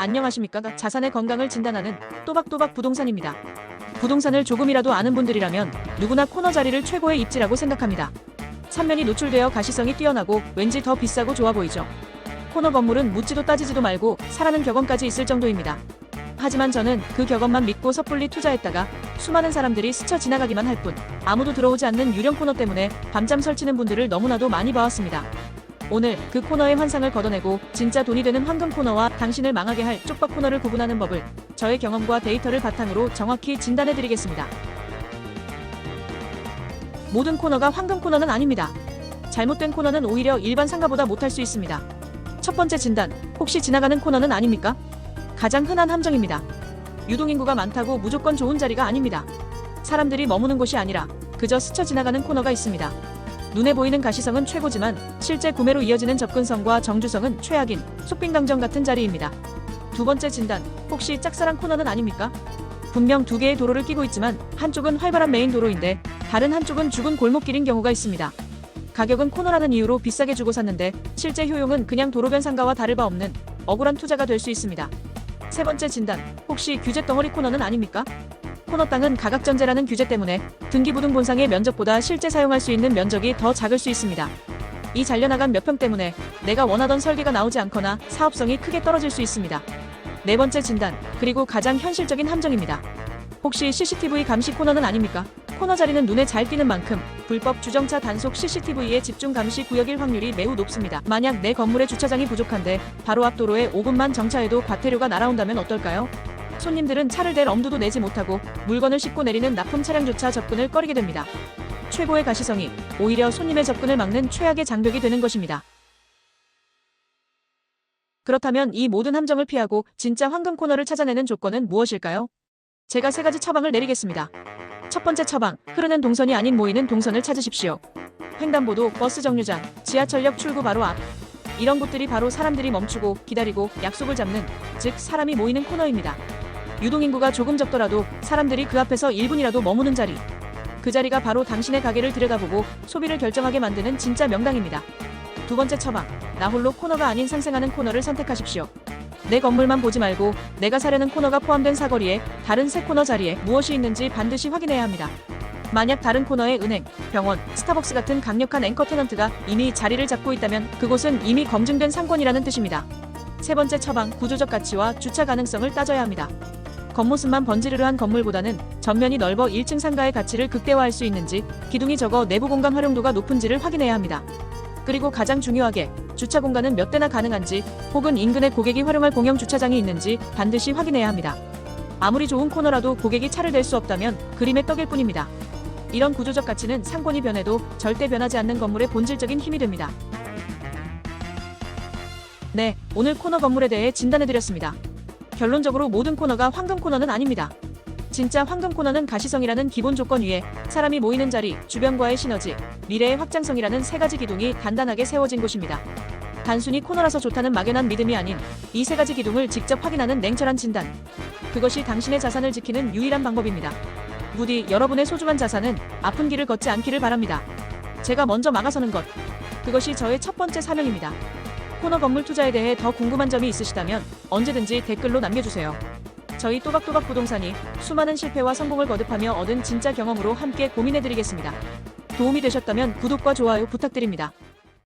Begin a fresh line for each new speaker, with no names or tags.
안녕하십니까? 자산의 건강을 진단하는 또박또박 부동산입니다. 부동산을 조금이라도 아는 분들이라면 누구나 코너 자리를 최고의 입지라고 생각합니다. 삼면이 노출되어 가시성이 뛰어나고 왠지 더 비싸고 좋아 보이죠. 코너 건물은 묻지도 따지지도 말고 사라는 격언까지 있을 정도입니다. 하지만 저는 그 격언만 믿고 섣불리 투자했다가 수많은 사람들이 스쳐 지나가기만 할 뿐 아무도 들어오지 않는 유령 코너 때문에 밤잠 설치는 분들을 너무나도 많이 봐왔습니다. 오늘 그 코너의 환상을 걷어내고 진짜 돈이 되는 황금 코너와 당신을 망하게 할 쪽박 코너를 구분하는 법을 저의 경험과 데이터를 바탕으로 정확히 진단해 드리겠습니다. 모든 코너가 황금 코너는 아닙니다. 잘못된 코너는 오히려 일반 상가보다 못할 수 있습니다. 첫 번째 진단, 혹시 지나가는 코너는 아닙니까? 가장 흔한 함정입니다. 유동인구가 많다고 무조건 좋은 자리가 아닙니다. 사람들이 머무는 곳이 아니라 그저 스쳐 지나가는 코너가 있습니다. 눈에 보이는 가시성은 최고지만 실제 구매로 이어지는 접근성과 정주성은 최악인 속빈강정 같은 자리입니다. 두 번째 진단, 혹시 짝사랑 코너는 아닙니까? 분명 두 개의 도로를 끼고 있지만 한쪽은 활발한 메인 도로인데 다른 한쪽은 죽은 골목길인 경우가 있습니다. 가격은 코너라는 이유로 비싸게 주고 샀는데 실제 효용은 그냥 도로변 상가와 다를 바 없는 억울한 투자가 될 수 있습니다. 세 번째 진단, 혹시 규제 덩어리 코너는 아닙니까? 코너 땅은 가각전제라는 규제 때문에 등기부등 본상의 면적보다 실제 사용할 수 있는 면적이 더 작을 수 있습니다. 이 잘려나간 몇 평 때문에 내가 원하던 설계가 나오지 않거나 사업성이 크게 떨어질 수 있습니다. 네 번째 진단, 그리고 가장 현실적인 함정입니다. 혹시 CCTV 감시 코너는 아닙니까? 코너 자리는 눈에 잘 띄는 만큼 불법 주정차 단속 CCTV의 집중 감시 구역일 확률이 매우 높습니다. 만약 내 건물에 주차장이 부족한데 바로 앞 도로에 5분만 정차해도 과태료가 날아온다면 어떨까요? 손님들은 차를 댈 엄두도 내지 못하고 물건을 싣고 내리는 납품 차량조차 접근을 꺼리게 됩니다. 최고의 가시성이 오히려 손님의 접근을 막는 최악의 장벽이 되는 것입니다. 그렇다면 이 모든 함정을 피하고 진짜 황금 코너를 찾아내는 조건은 무엇일까요? 제가 세 가지 처방을 내리겠습니다. 첫 번째 처방, 흐르는 동선이 아닌 모이는 동선을 찾으십시오. 횡단보도, 버스 정류장, 지하철역 출구 바로 앞. 이런 곳들이 바로 사람들이 멈추고 기다리고 약속을 잡는, 즉 사람이 모이는 코너입니다. 유동인구가 조금 적더라도 사람들이 그 앞에서 1분이라도 머무는 자리. 그 자리가 바로 당신의 가게를 들여다보고 소비를 결정하게 만드는 진짜 명당입니다. 두 번째 처방, 나 홀로 코너가 아닌 상생하는 코너를 선택하십시오. 내 건물만 보지 말고 내가 사려는 코너가 포함된 사거리에 다른 세 코너 자리에 무엇이 있는지 반드시 확인해야 합니다. 만약 다른 코너에 은행, 병원, 스타벅스 같은 강력한 앵커 테넌트가 이미 자리를 잡고 있다면 그곳은 이미 검증된 상권이라는 뜻입니다. 세 번째 처방, 구조적 가치와 주차 가능성을 따져야 합니다. 겉모습만 번지르르한 건물보다는 전면이 넓어 1층 상가의 가치를 극대화할 수 있는지, 기둥이 적어 내부 공간 활용도가 높은지를 확인해야 합니다. 그리고 가장 중요하게 주차 공간은 몇 대나 가능한지 혹은 인근에 고객이 활용할 공영 주차장이 있는지 반드시 확인해야 합니다. 아무리 좋은 코너라도 고객이 차를 댈 수 없다면 그림의 떡일 뿐입니다. 이런 구조적 가치는 상권이 변해도 절대 변하지 않는 건물의 본질적인 힘이 됩니다. 네, 오늘 코너 건물에 대해 진단해드렸습니다. 결론적으로 모든 코너가 황금 코너는 아닙니다. 진짜 황금 코너는 가시성이라는 기본 조건 위에 사람이 모이는 자리, 주변과의 시너지, 미래의 확장성이라는 세 가지 기둥이 단단하게 세워진 곳입니다. 단순히 코너라서 좋다는 막연한 믿음이 아닌 이 세 가지 기둥을 직접 확인하는 냉철한 진단. 그것이 당신의 자산을 지키는 유일한 방법입니다. 부디 여러분의 소중한 자산은 아픈 길을 걷지 않기를 바랍니다. 제가 먼저 막아서는 것. 그것이 저의 첫 번째 사명입니다. 코너 건물 투자에 대해 더 궁금한 점이 있으시다면 언제든지 댓글로 남겨주세요. 저희 또박또박 부동산이 수많은 실패와 성공을 거듭하며 얻은 진짜 경험으로 함께 고민해드리겠습니다. 도움이 되셨다면 구독과 좋아요 부탁드립니다.